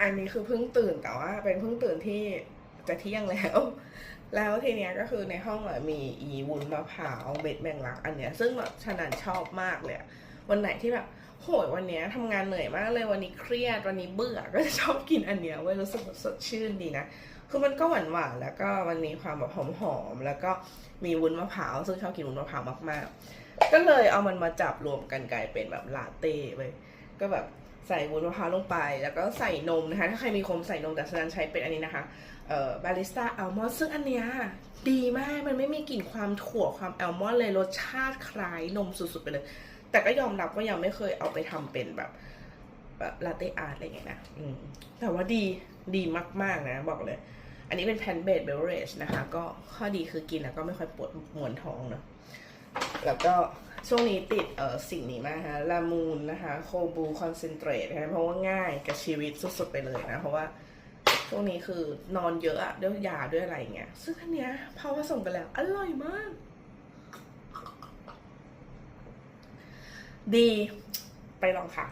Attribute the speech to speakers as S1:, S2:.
S1: อันนี้คือเพิ่งตื่นแต่ว่าเป็นเพิ่งตื่นที่จะเที่ยงแล้ว แล้วทีเนี้ยก็คือในห้องมีอีวุ้นมะพร้าวเบ็ดแมงลัก อันเนี้ยซึ่งแบบฉนันชอบมากเลยวันไหนที่แบบโหยวันเนี้ยทำงานเหนื่อยมากเลยวันนี้เครียดวันนี้เบื่อก็จะชอบกินอันเนี้ยเว้ยรู้สึกสดชื่นดีนะคือมันก็หวานหวานๆแล้วก็มันมีความแบบหอมๆแล้วก็มีวุ้นมะพร้าวซึ่งชอบกินวุ้นมะพร้าวมากๆ ก็เลยเอามันมาจับรวมกันกลายเป็นแบบลาเต้เว้ย ก็แบบใส่วุ้นมะพร้าวลงไป แล้วก็ใส่นมนะคะ ถ้าใครมีคมใส่นมแต่ฉะนันใช้เป็นอันนี้นะคะเอ่อบาริสต้าอัลมอนด์ซึ่งอันเนี้ยดีมาก มันไม่มีกลิ่นความถั่วความอัลมอนด์เลยรสชาติคล้ายนมสุดๆไปเลย แต่ก็ยอมรับว่ายังไม่เคยเอาไปทำเป็นแบบแบบลาเต้อาร์ตอะไรอย่างเงี้ยนะอืมแต่ว่าดีดีมากๆนะบอกเลย อันนี้เป็นแพนเบดเบเวอเรจนะคะ ก็ข้อดีคือกินแล้วก็ไม่ค่อยปวดมวนท้องเนอะแล้วก็ ช่วงนี้ติดเอ่อสิ่งนี้มากฮะลามูนนะคะโคบูคอนเซนเทรตนะเพราะว่าง่ายกับชีวิตสุดๆไปเลยนะ เพราะว่าช่วงนี้คือนอนเยอะอะด้วยยาด้วยอะไรเงี้ยซึ่งอันเนี้ยพอผสมกันแล้ว อร่อยมาก ดีไปลองค่ะ